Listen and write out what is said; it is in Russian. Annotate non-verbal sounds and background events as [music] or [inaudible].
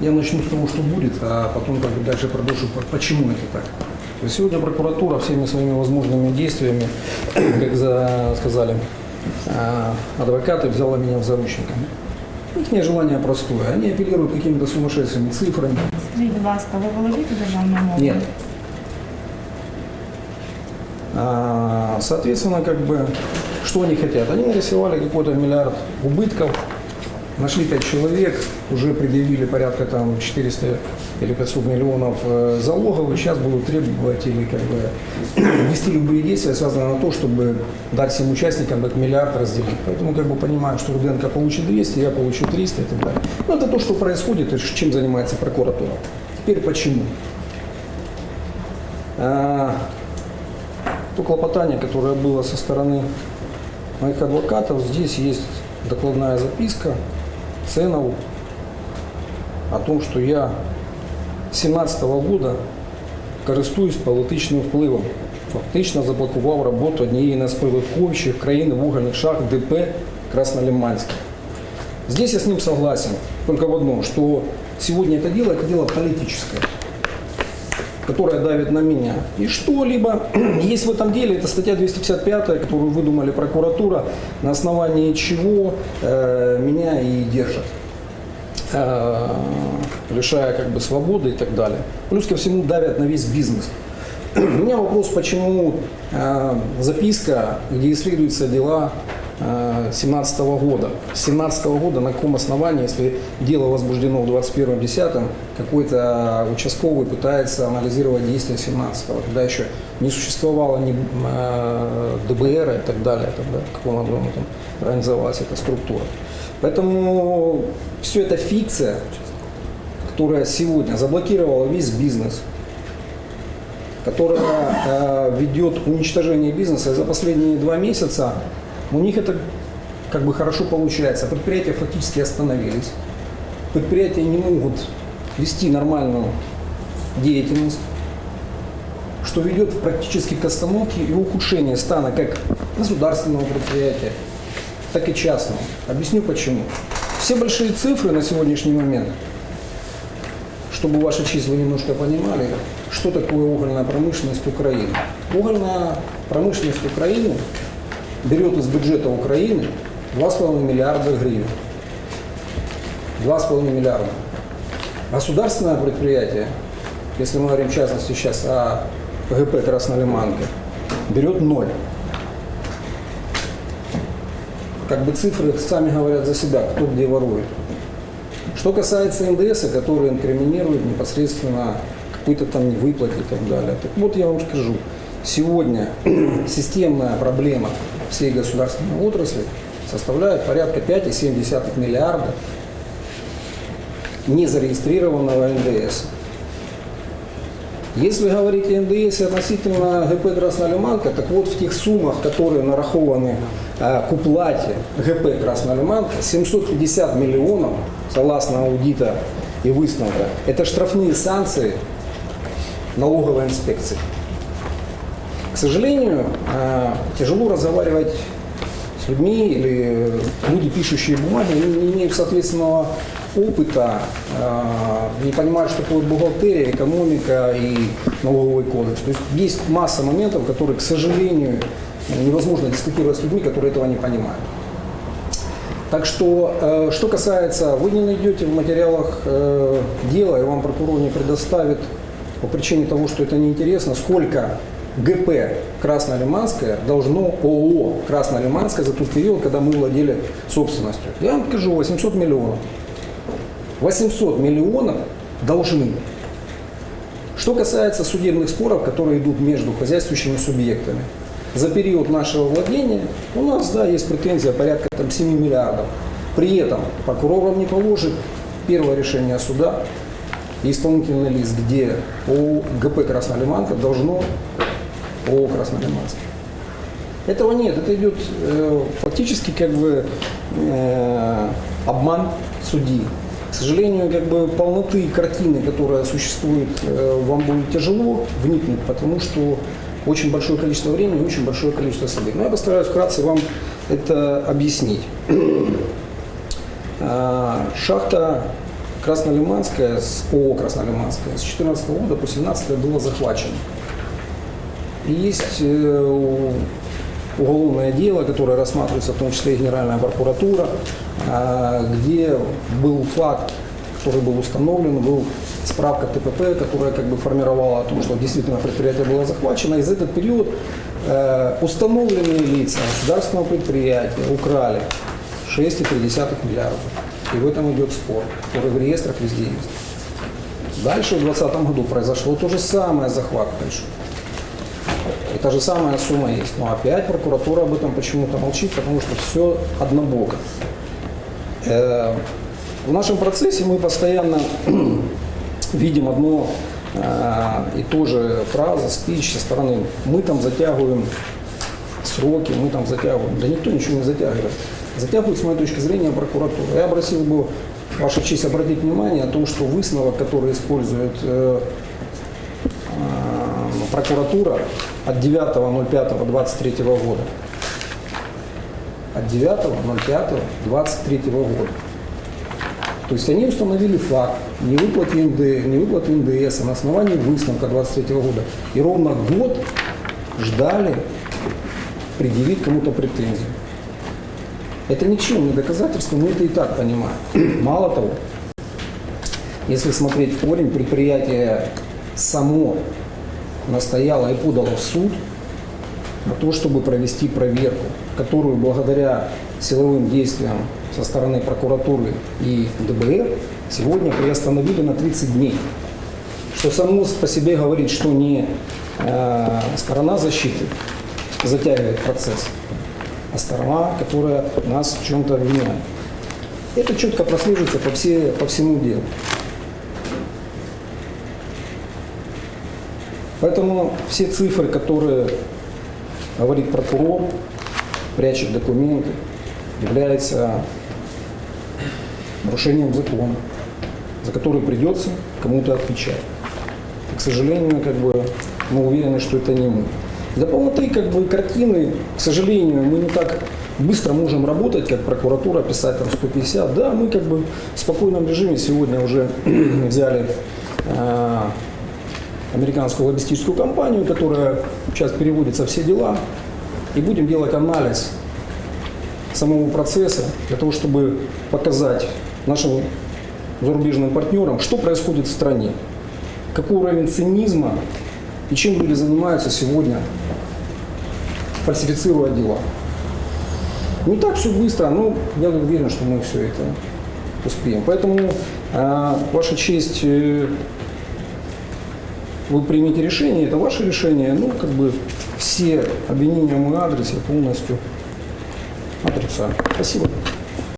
Я начну с того, что будет, а потом как бы дальше продолжу, по- почему это так. То есть сегодня прокуратура всеми своими возможными действиями, [clears throat] как за- сказали а, адвокаты, взяла меня в заручники. Их желание простое. Они апеллируют какими-то сумасшедшими цифрами. Скажіть, будь ласка, ви володієте державною мовою? Нет. А, Соответственно, как бы, что они хотят? Они нарисовали какой-то миллиард убытков, нашли 5 человек, уже предъявили порядка там 400 или 500 миллионов э, залогов, и сейчас будут требовать или как бы [clears throat] вести любые действия, связанные на то, чтобы дать всем участникам этот миллиард разделить. Поэтому как бы понимаем, что Руденко получит 200, я получу 300 и так далее. Ну, это то, что происходит, и чем занимается прокуратура. Теперь почему? А, то клопотание, которое было со стороны моих адвокатов, здесь есть докладная записка ценов о том, що я з 17 года користуюсь політичним впливом. Фактично заблокував роботу однієї з прибутковіших країн вугільних шахт ДП Краснолиманськ. Здесь я с ним согласен, только в одном, что сегодня это дело, это дело политическое которая давит на меня. И что-либо [clears throat] есть в этом деле, это статья 255, которую выдумали прокуратура, на основании чего э, меня и держат, э, лишая как бы свободы и так далее. Плюс ко всему давят на весь бизнес. [clears throat] У меня вопрос, почему э, записка, где исследуются дела 2017 года. С 2017 года на каком основании, если дело возбуждено в 21.10, какой-то участковый пытается анализировать действия 17-го, когда еще не существовало ни э, ДБР и так далее, тогда, каком объеме там организовалась эта структура. Поэтому все это фикция, которая сегодня заблокировала весь бизнес, которая э, ведет к уничтожению бизнеса. И за последние два месяца у них это как бы хорошо получается. Предприятия фактически остановились. Предприятия не могут вести нормальную деятельность, что ведет практически к остановке и ухудшению стана как государственного предприятия, так и частного. Объясню почему. Все большие цифры на сегодняшний момент, чтобы ваши числа немножко понимали, что такое угольная промышленность Украины. Угольная промышленность Украины берет из бюджета Украины 2,5 миллиарда гривен. 2,5 миллиарда. Государственное предприятие, если мы говорим в частности сейчас о ГП Краснолиманка, берет ноль. Как бы цифры сами говорят за себя, кто где ворует. Что касается НДС, который инкриминирует непосредственно какой-то там невыплате и так далее. Так вот я вам скажу, сегодня [clears throat] системная проблема всей государственной отрасли составляет порядка 5,7 миллиарда незарегистрированного НДС. Если говорить о НДС относительно ГП Краснолиманка, так вот в тех суммах, которые нарахованы э, к уплате ГП Краснолиманка, 750 миллионов, согласно аудита и выставка, это штрафные санкции налоговой инспекции. К сожалению, э, тяжело разговаривать с людьми или люди, пишущие бумаги, не имеют соответственного опыта, э, не понимают, что такое бухгалтерия, экономика и налоговый кодекс. То есть есть масса моментов, которые, к сожалению, невозможно дискутировать с людьми, которые этого не понимают. Так что, э, что касается, вы не найдете в материалах э, дела, и вам прокурор не предоставит по причине того, что это неинтересно, сколько ГП Краснолиманская должно ООО Краснолиманская за тот период, когда мы владели собственностью. Я вам скажу, 800 миллионов. 800 миллионов должны. Что касается судебных споров, которые идут между хозяйствующими субъектами, за период нашего владения у нас, да, есть претензия порядка там, 7 миллиардов. При этом прокурор вам не положит первое решение суда и исполнительный лист, где ООО ГП Краснолиманка должно ООО Краснолиманский. Этого нет, это идет э, фактически как бы э, обман судьи. К сожалению, как бы полноты картины, которая существует, э, вам будет тяжело вникнуть, потому что очень большое количество времени, очень большое количество событий. Но я постараюсь вкратце вам это объяснить. А, Шахта Краснолиманская, ООО Краснолиманская, с 2014 года по 2017 было захвачено. Есть э, уголовное дело, которое рассматривается в том числе и Генеральная прокуратура, а, где был факт, который был установлен, был справка ТПП, которая как бы формировала о том, что действительно предприятие было захвачено. И за этот период э, установленные лица государственного предприятия украли 6,3 миллиарда. И в этом идет спор, который в реестрах везде есть. Дальше в 2020 году произошло то же самое захват большой. И та же самая сумма есть. Но опять прокуратура об этом почему-то молчит, потому что все однобоко. Э, В нашем процессе мы постоянно [clears throat] видим одно э, и то же фраза, спич со стороны «мы там затягиваем сроки, мы там затягиваем». Да никто ничего не затягивает. Затягивает, с моей точки зрения, прокуратура. Я просил бы Ваша честь обратить внимание о том, что выставок, который использует э, э, прокуратура от 9.05.23 года. От 9.05.23 года. То есть они установили факт невыплаты, НД, невыплаты НДС на основании выставка 23 года. И ровно год ждали предъявить кому-то претензию. Это ничем не доказательство, мы это и так понимаем. [clears throat] Мало того, если смотреть в корень, предприятие само настояло и подало в суд на то, чтобы провести проверку, которую благодаря силовым действиям со стороны прокуратуры и ДБР сегодня приостановили на 30 дней. Что само по себе говорит, что не э, сторона защиты затягивает процесс, а сторона, которая нас в чем-то обвиняет. Это четко прослеживается по, все, по всему делу. Поэтому все цифры, которые говорит прокурор, прячет документы, является нарушением закона, за который придется кому-то отвечать. И, к сожалению, как бы, мы уверены, что это не мы. Для полноты как бы, картины, к сожалению, мы не так быстро можем работать, как прокуратура, писать там 150. Да, мы как бы в спокойном режиме сегодня уже [clears throat] взяли э, американскую лоббистическую компанию, которая сейчас переводит со все дела, и будем делать анализ самого процесса для того, чтобы показать нашим зарубежным партнерам, что происходит в стране, какой уровень цинизма и чем люди занимаются сегодня, фальсифицируя дела. Не так все быстро, но я уверен, что мы все это успеем. Поэтому, э, Ваша честь, э, вы примете решение, это ваше решение, ну, как бы все обвинения в мой адрес я полностью отрицаю. Спасибо.